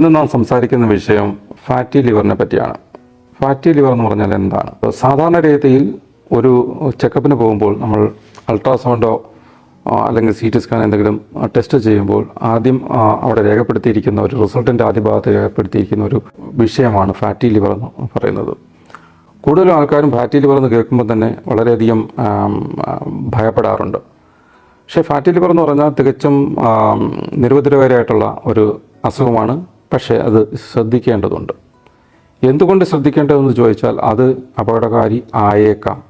ഇന്ന് നാം സംസാരിക്കുന്ന വിഷയം ഫാറ്റി ലിവറിനെ പറ്റിയാണ്. ഫാറ്റി ലിവർ എന്ന് പറഞ്ഞാൽ എന്താണ്? സാധാരണ രീതിയിൽ ഒരു ചെക്കപ്പിന് പോകുമ്പോൾ നമ്മൾ അൾട്രാസൗണ്ടോ അല്ലെങ്കിൽ സി ടി സ്കാൻ എന്തെങ്കിലും ടെസ്റ്റ് ചെയ്യുമ്പോൾ ആദ്യം അവിടെ രേഖപ്പെടുത്തിയിരിക്കുന്ന ഒരു റിസൾട്ടിന്റെ ആദ്യ ഭാഗത്ത് രേഖപ്പെടുത്തിയിരിക്കുന്ന ഒരു വിഷയമാണ് ഫാറ്റി ലിവർ എന്ന് പറയുന്നത്. കൂടുതലും ആൾക്കാരും ഫാറ്റി ലിവർ എന്ന് കേൾക്കുമ്പോൾ തന്നെ വളരെയധികം ഭയപ്പെടാറുണ്ട്. പക്ഷേ ഫാറ്റി ലിവർ എന്ന് പറഞ്ഞാൽ തികച്ചും നിരുപദ്രവകരമായിട്ടുള്ള ഒരു അസുഖമാണ് പക്ഷേ അത് ശ്രദ്ധിക്കേണ്ടതുണ്ട്. എന്തുകൊണ്ട് ശ്രദ്ധിക്കേണ്ടതെന്ന് ചോദിച്ചാൽ അത് അപകടകാരി ആയേക്കാം.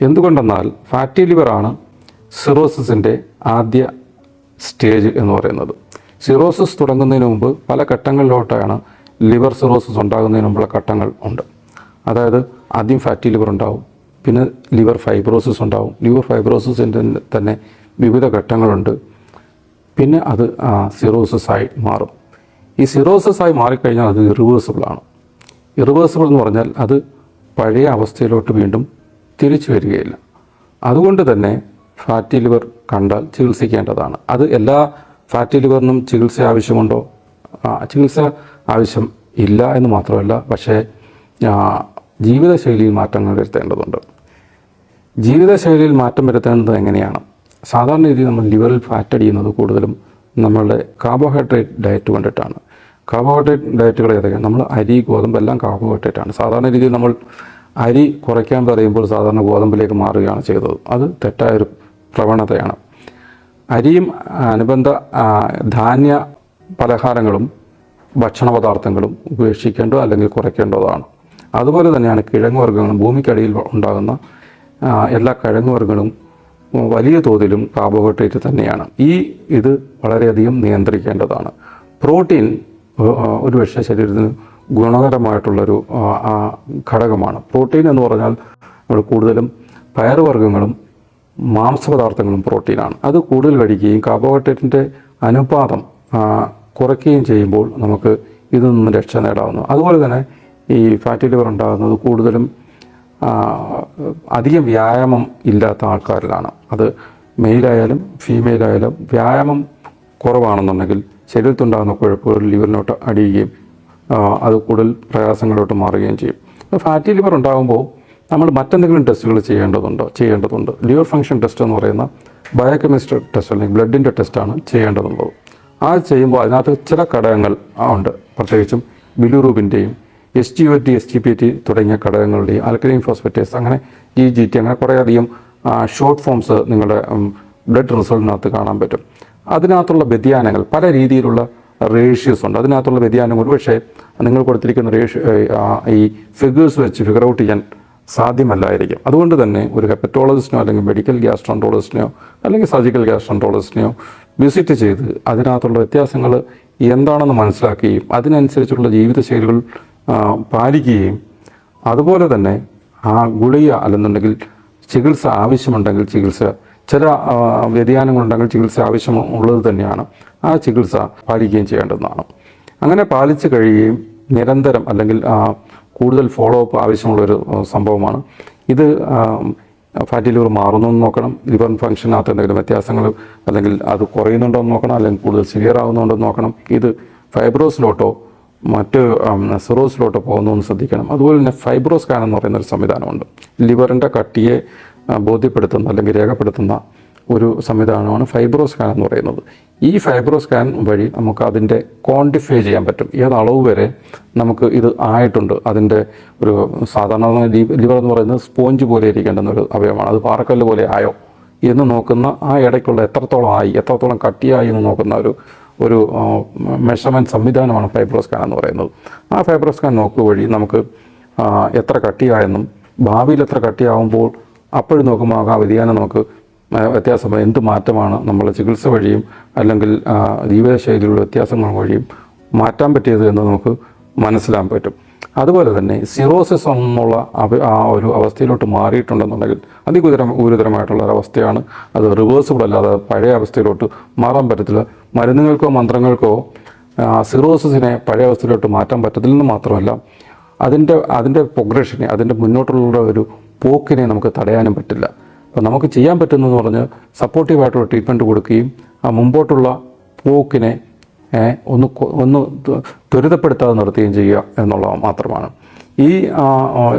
എന്തുകൊണ്ടെന്നാൽ ഫാറ്റി ലിവറാണ് സിറോസിസിന്റെ ആദ്യ സ്റ്റേജ് എന്ന് പറയുന്നത്. സിറോസിസ് തുടങ്ങുന്നതിന് മുമ്പ് പല ഘട്ടങ്ങളിലോട്ടാണ് ലിവർ സിറോസിസ് ഉണ്ടാകുന്നതിന് മുമ്പുള്ള ഘട്ടങ്ങൾ ഉണ്ട്. അതായത് ആദ്യം ഫാറ്റി ലിവർ ഉണ്ടാവും പിന്നെ ലിവർ ഫൈബ്രോസിസ് ഉണ്ടാവും. ലിവർ ഫൈബ്രോസിസിന്റെ തന്നെ വിവിധ ഘട്ടങ്ങളുണ്ട്. പിന്നെ അത് സിറോസിസ് ആയി മാറും. ഈ സിറോസിസ് ആയി മാറിക്കഴിഞ്ഞാൽ അത് ഇറിവേഴ്സിബിൾ ആണ്. ഇറിവേഴ്സിബിൾ എന്ന് പറഞ്ഞാൽ അത് പഴയ അവസ്ഥയിലോട്ട് വീണ്ടും തിരിച്ചു വരികയില്ല. അതുകൊണ്ട് തന്നെ ഫാറ്റി ലിവർ കണ്ടാൽ ചികിത്സിക്കേണ്ടതാണ്. അത് എല്ലാ ഫാറ്റി ലിവറിനും ചികിത്സ ആവശ്യമുണ്ടോ? ചികിത്സ ആവശ്യം ഇല്ല എന്ന് മാത്രമല്ല പക്ഷേ ജീവിതശൈലിയിൽ മാറ്റങ്ങൾ വരുത്തേണ്ടതുണ്ട്. ജീവിതശൈലിയിൽ മാറ്റം വരുത്തേണ്ടത് എങ്ങനെയാണ്? സാധാരണ രീതിയിൽ നമ്മൾ ലിവറിൽ ഫാറ്റ് അടിയുന്നത് കൂടുതലും നമ്മളുടെ കാർബോഹൈഡ്രേറ്റ് ഡയറ്റ് കൊണ്ടിട്ടാണ്. കാർബോഹൈഡ്രേറ്റ് ഡയറ്റുകൾ ഏതൊക്കെയാണ് നമ്മൾ അരി ഗോതമ്പ് എല്ലാം കാർബോഹൈഡ്രേറ്റ് ആണ്. സാധാരണ രീതിയിൽ നമ്മൾ അരി കുറയ്ക്കാൻ പറയുമ്പോൾ സാധാരണ ഗോതമ്പിലേക്ക് മാറുകയാണ് ചെയ്തത്. അത് തെറ്റായൊരു പ്രവണതയാണ്. അരിയും അനുബന്ധ ധാന്യ പലഹാരങ്ങളും ഭക്ഷണ പദാർത്ഥങ്ങളും ഉപേക്ഷിക്കേണ്ടോ അല്ലെങ്കിൽ കുറയ്ക്കേണ്ടതാണ്. അതുപോലെ തന്നെയാണ് കിഴങ്ങ് വർഗങ്ങളും ഭൂമിക്കടിയിൽ ഉണ്ടാകുന്ന എല്ലാ കിഴങ്ങ് വർഗങ്ങളും വലിയ തോതിലും കാർബോഹൈഡ്രേറ്റ് തന്നെയാണ്. ഈ ഇത് വളരെയധികം നിയന്ത്രിക്കേണ്ടതാണ്. പ്രോട്ടീൻ ഒരു ഒരുപക്ഷെ ശരീരത്തിന് ഗുണകരമായിട്ടുള്ളൊരു ഘടകമാണ്. പ്രോട്ടീൻ എന്ന് പറഞ്ഞാൽ നമ്മൾ കൂടുതലും പയറുവർഗങ്ങളും മാംസപദാർത്ഥങ്ങളും പ്രോട്ടീനാണ്. അത് കൂടുതൽ കഴിക്കുകയും കാർബോഹൈഡ്രേറ്റിന്റെ അനുപാതം കുറയ്ക്കുകയും ചെയ്യുമ്പോൾ നമുക്ക് ഇതിൽ നിന്ന് രക്ഷ നേടാവുന്നു അതുപോലെ തന്നെ ഈ ഫാറ്റി ലിവർ ഉണ്ടാകുന്നത് കൂടുതലും അധികം വ്യായാമം ഇല്ലാത്ത ആൾക്കാരിലാണ്. അത് മെയിലായാലും ഫീമെയിലായാലും വ്യായാമം കുറവാണെന്നുണ്ടെങ്കിൽ ശരീരത്തുണ്ടാകുന്ന കുഴപ്പങ്ങൾ ലിവറിനോട്ട് അടിയുകയും അത് കൂടുതൽ പ്രയാസങ്ങളിലോട്ട് മാറുകയും ചെയ്യും. ഫാറ്റി ലിവർ ഉണ്ടാകുമ്പോൾ നമ്മൾ മറ്റെന്തെങ്കിലും ടെസ്റ്റുകൾ ചെയ്യേണ്ടതുണ്ടോ? ചെയ്യേണ്ടതുണ്ട്. ലിവർ ഫങ്ഷൻ ടെസ്റ്റ് എന്ന് പറയുന്ന ബയോകെമിസ്ട്രി ടെസ്റ്റ് അല്ലെങ്കിൽ ബ്ലഡിന്റെ ടെസ്റ്റാണ് ചെയ്യേണ്ടതുള്ളത്. ആ ചെയ്യുമ്പോൾ അതിനകത്ത് ചില ഘടകങ്ങൾ ഉണ്ട്. പ്രത്യേകിച്ചും ബിലുറൂബിന്റെയും S G O T S G P T തുടങ്ങിയ ഘടകങ്ങളുടെയും ആൽക്കലൈൻ ഫോസ്ഫറ്റേസ് അങ്ങനെ ജി ജി ടി അങ്ങനെ കുറേയധികം ഷോർട്ട് ഫോംസ് നിങ്ങളുടെ ബ്ലഡ് റിസൾട്ടിനകത്ത് കാണാൻ പറ്റും. അതിനകത്തുള്ള വ്യതിയാനങ്ങൾ പല രീതിയിലുള്ള റേഷ്യോസ് ഉണ്ട്. അതിനകത്തുള്ള വ്യതിയാനം ഒരുപക്ഷെ നിങ്ങൾ കൊടുത്തിരിക്കുന്ന റേഷ്യോ ഈ ഫിഗേഴ്സ് വെച്ച് ഫിഗർ ഔട്ട് ചെയ്യാൻ സാധ്യമല്ലായിരിക്കും. അതുകൊണ്ട് തന്നെ ഒരു ഹെപ്പറ്റോളജിസ്റ്റിനോ അല്ലെങ്കിൽ മെഡിക്കൽ ഗ്യാസ്ട്രോണ്ടോളജിസ്റ്റിനെയോ അല്ലെങ്കിൽ സർജിക്കൽ ഗ്യാസ്ട്രോണ്ടോളജിസ്റ്റിനെയോ വിസിറ്റ് ചെയ്ത് അതിനകത്തുള്ള വ്യത്യാസങ്ങൾ എന്താണെന്ന് മനസ്സിലാക്കുകയും അതിനനുസരിച്ചുള്ള ജീവിതശൈലികൾ പാലിക്കുകയും അതുപോലെ തന്നെ ആ ഗുളിക അല്ലെന്നുണ്ടെങ്കിൽ ചികിത്സ ആവശ്യമുണ്ടെങ്കിൽ ചികിത്സ ചില വ്യതിയാനങ്ങളുണ്ടെങ്കിൽ ചികിത്സ ആവശ്യമുള്ളത് തന്നെയാണ്. ആ ചികിത്സ പാലിക്കുകയും ചെയ്യേണ്ടതാണ്. അങ്ങനെ പാലിച്ചു കഴിയുകയും നിരന്തരം അല്ലെങ്കിൽ കൂടുതൽ ഫോളോ അപ്പ് ആവശ്യമുള്ളൊരു സംഭവമാണ്. ഇത് ഫാറ്റി ലിവർ മാറുന്നു എന്ന് നോക്കണം. ലിവർ ഫംഗ്ഷനകത്ത് എന്തെങ്കിലും വ്യത്യാസങ്ങൾ അല്ലെങ്കിൽ അത് കുറയുന്നുണ്ടോ എന്ന് നോക്കണം. അല്ലെങ്കിൽ കൂടുതൽ സിവിയർ ആകുന്നുണ്ടോ എന്ന് നോക്കണം. ഇത് ഫൈബ്രോസിലോട്ടോ മറ്റ് സിറോസിലോട്ട് പോകുന്നു എന്ന് ശ്രദ്ധിക്കണം. അതുപോലെ തന്നെ ഫൈബ്രോസ് സ്കാൻ എന്ന് പറയുന്ന ഒരു സംവിധാനമുണ്ട്. ലിവറിന്റെ കട്ടിയെ ബോധ്യപ്പെടുത്തുന്ന അല്ലെങ്കിൽ രേഖപ്പെടുത്തുന്ന ഒരു സംവിധാനമാണ് ഫൈബ്രോസ് സ്കാൻ എന്ന് പറയുന്നത്. ഈ ഫൈബ്രോസ് സ്കാൻ വഴി നമുക്ക് അതിന്റെ ക്വാണ്ടിഫൈ ചെയ്യാൻ പറ്റും. ഏത് അളവ് വരെ നമുക്ക് ഇത് ആയിട്ടുണ്ട്. അതിന്റെ ഒരു സാധാരണ ലിവർ എന്ന് പറയുന്നത് സ്പോഞ്ച് പോലെ ഇരിക്കേണ്ടുന്ന ഒരു അവയവമാണ്. അത് പാറക്കല്ല് പോലെ ആയോ എന്ന് നോക്കുന്ന ആ ഇടയ്ക്കുള്ള എത്രത്തോളം ആയി എത്രത്തോളം കട്ടിയായി എന്ന് നോക്കുന്ന ഒരു ഒരു മെഷർമെന്റ് സംവിധാനമാണ് ഫൈബ്രോസ്കാൻ എന്ന് പറയുന്നത്. ആ ഫൈബ്രോസ്കാൻ നോക്കുക വഴി നമുക്ക് എത്ര കട്ടിയായെന്നും ഭാവിയിൽ എത്ര കട്ടിയാവുമ്പോൾ അപ്പോഴും നോക്കുമ്പോൾ ആ വ്യതിയാനം നമുക്ക് വ്യത്യാസം എന്ത് മാറ്റമാണ് നമ്മൾ ചികിത്സ വഴിയും അല്ലെങ്കിൽ ജീവിതശൈലിയിലുള്ള വ്യത്യാസങ്ങൾ വഴിയും മാറ്റാൻ പറ്റിയത് എന്ന് നമുക്ക് മനസ്സിലാൻ പറ്റും. അതുപോലെ തന്നെ സിറോസിസ് എന്നുള്ള ആ ഒരു അവസ്ഥയിലോട്ട് മാറിയിട്ടുണ്ടെന്നുണ്ടെങ്കിൽ അതിഗുരുതരം ഗുരുതരമായിട്ടുള്ള ഒരു അവസ്ഥയാണ്. അത് റിവേഴ്സിബിൾ അല്ലാതെ പഴയ അവസ്ഥയിലോട്ട് മാറാൻ പറ്റത്തില്ല. മരുന്നുകൾക്കോ മന്ത്രങ്ങൾക്കോ സിറോസിസിനെ പഴയ അവസ്ഥയിലോട്ട് മാറ്റാൻ പറ്റത്തില്ലെന്ന് മാത്രമല്ല അതിന്റെ അതിന്റെ പ്രോഗ്രഷനെ അതിന്റെ മുന്നോട്ടുള്ള ഒരു പോക്കിനെ നമുക്ക് തടയാനും പറ്റില്ല. അപ്പോൾ നമുക്ക് ചെയ്യാൻ പറ്റുന്നതെന്ന് പറഞ്ഞ് സപ്പോർട്ടീവായിട്ടുള്ള ട്രീറ്റ്മെന്റ് കൊടുക്കുകയും ആ മുമ്പോട്ടുള്ള പോക്കിനെ ഒന്ന് ഒന്ന് ത്വ- ത്വരിതപ്പെടുത്താതെ നിർത്തുകയും ചെയ്യുക എന്നുള്ളത് മാത്രമാണ്. ഈ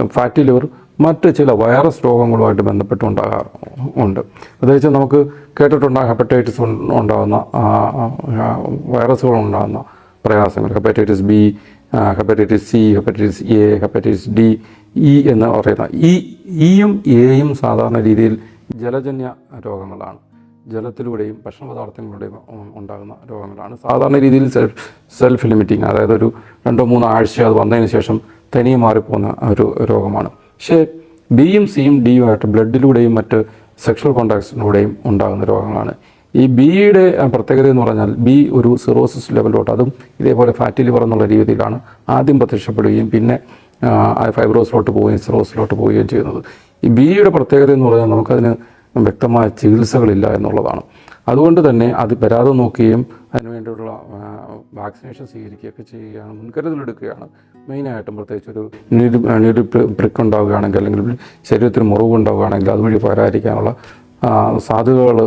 ഫാറ്റി ലിവർ മറ്റ് ചില വൈറസ് രോഗങ്ങളുമായിട്ട് ബന്ധപ്പെട്ടുണ്ടാകാറ് ഉണ്ട്. പ്രത്യേകിച്ച് നമുക്ക് കേട്ടിട്ടുണ്ടാകും ഹെപ്പറ്റൈറ്റിസ് ഉണ്ടാകുന്ന വൈറസുകൾ ഉണ്ടാകുന്ന പ്രയാസങ്ങൾ. Hepatitis B hepatitis C hepatitis A hepatitis D E എന്ന് പറയുന്ന ഈ ഇയും എയും സാധാരണ രീതിയിൽ ജലജന്യ രോഗങ്ങളാണ്. ജലത്തിലൂടെയും ഭക്ഷണ പദാർത്ഥങ്ങളിലൂടെയും ഉണ്ടാകുന്ന രോഗങ്ങളാണ്. സാധാരണ രീതിയിൽ സെൽഫ് സെൽഫ് ലിമിറ്റിങ് അതായത് ഒരു രണ്ടോ മൂന്നോ ആഴ്ച അത് വന്നതിന് ശേഷം തനിയെ മാറിപ്പോകുന്ന ഒരു രോഗമാണ്. പക്ഷേ ബിയും സിയും ഡിയും ആയിട്ട് ബ്ലഡിലൂടെയും മറ്റ് സെക്ഷൽ കോണ്ടാക്ട്സിലൂടെയും ഉണ്ടാകുന്ന രോഗങ്ങളാണ്. ഈ ബിയുടെ പ്രത്യേകത എന്ന് പറഞ്ഞാൽ ബി ഒരു സിറോസിസ് ലെവലിലോട്ട് അതും ഇതേപോലെ ഫാറ്റി ലിവർ എന്നുള്ള രീതിയിലാണ് ആദ്യം പ്രത്യക്ഷപ്പെടുകയും പിന്നെ ഫൈബ്രോസിലോട്ട് പോവുകയും സിറോസിലോട്ട് പോവുകയും ചെയ്യുന്നത്. ഈ ബിയുടെ പ്രത്യേകത എന്ന് പറഞ്ഞാൽ നമുക്കതിന് വ്യക്തമായ ചികിത്സകളില്ല എന്നുള്ളതാണ്. അതുകൊണ്ട് തന്നെ അത് വരാതെ നോക്കുകയും അതിനുവേണ്ടിയുള്ള വാക്സിനേഷൻ സ്വീകരിക്കുകയൊക്കെ ചെയ്യുകയാണ് മുൻകരുതലെടുക്കുകയാണ്. മെയിനായിട്ടും പ്രത്യേകിച്ച് ഒരു നീര് നീര് പ്രിക്ക് ഉണ്ടാവുകയാണെങ്കിൽ അല്ലെങ്കിൽ ശരീരത്തിന് മുറിവ് ഉണ്ടാവുകയാണെങ്കിൽ അതുവഴി വരാതിരിക്കാനുള്ള സാധ്യതകൾ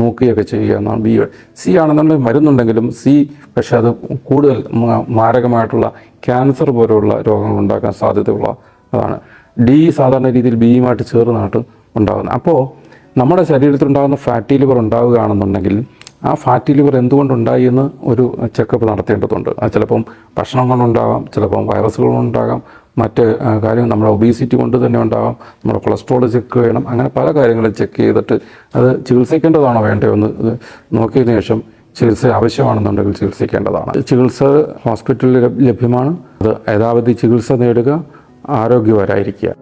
നോക്കുകയൊക്കെ ചെയ്യുക എന്നാണ് ബി സി ആണെന്നുണ്ടെങ്കിൽ മരുന്നുണ്ടെങ്കിലും സി പക്ഷേ അത് കൂടുതൽ മാരകമായിട്ടുള്ള ക്യാൻസർ പോലെയുള്ള രോഗങ്ങൾ ഉണ്ടാക്കാൻ സാധ്യതയുള്ള അതാണ്. ഡി സാധാരണ രീതിയിൽ ബിയുമായിട്ട് ചേർന്നായിട്ട് ഉണ്ടാകുന്നത്. അപ്പോൾ നമ്മുടെ ശരീരത്തിലുണ്ടാകുന്ന ഫാറ്റി ലിവർ ഉണ്ടാവുകയാണെന്നുണ്ടെങ്കിൽ ആ ഫാറ്റി ലിവർ എന്തുകൊണ്ടുണ്ടായി എന്ന് ഒരു ചെക്കപ്പ് നടത്തേണ്ടതുണ്ട്. അത് ചിലപ്പം ഭക്ഷണം കൊണ്ടുണ്ടാകാം ചിലപ്പം വൈറസുകൾ കൊണ്ടുണ്ടാകാം മറ്റ് കാര്യം നമ്മുടെ ഒബീസിറ്റി കൊണ്ട് തന്നെ ഉണ്ടാകാം നമ്മുടെ കൊളസ്ട്രോൾ ചെക്ക് വേണം അങ്ങനെ പല കാര്യങ്ങളും ചെക്ക് ചെയ്തിട്ട് അത് ചികിത്സിക്കേണ്ടതാണോ വേണ്ടയോ എന്ന് നോക്കിയതിനു ശേഷം ചികിത്സ ആവശ്യമാണെന്നുണ്ടെങ്കിൽ ചികിത്സിക്കേണ്ടതാണ്. ചികിത്സ ഹോസ്പിറ്റലിൽ ലഭ്യമാണ്. അത് യഥാവധി ചികിത്സ നേടുക ആരോഗ്യവരായിരിക്കുക.